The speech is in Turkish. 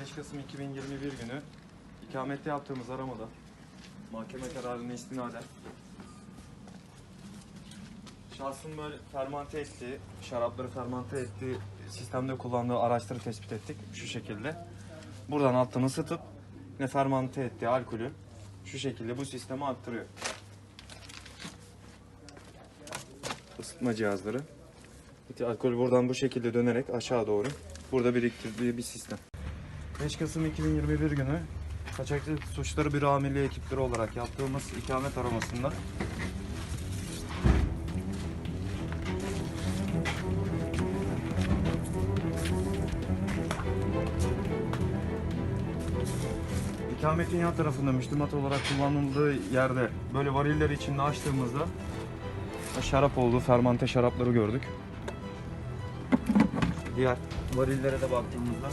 5 Kasım 2021 günü ikamette yaptığımız aramada mahkeme kararına istinaden şahsın böyle fermante ettiği, şarapları fermante ettiği sistemde kullandığı araçları tespit ettik şu şekilde. Buradan alttan ısıtıp ne fermante ettiği alkolü şu şekilde bu sisteme aktarıyor. Isıtma cihazları. Alkol buradan bu şekilde dönerek aşağı doğru burada biriktirdiği bir sistem. 5 Kasım 2021 günü Kaçakçılık Suçları Büro Amirliği ekipleri olarak yaptığımız ikamet aramasında İkametin yan tarafında müslümat olarak kullanıldığı yerde böyle variller içinde açtığımızda şarap olduğu fermante şarapları gördük. Diğer varillere de baktığımızda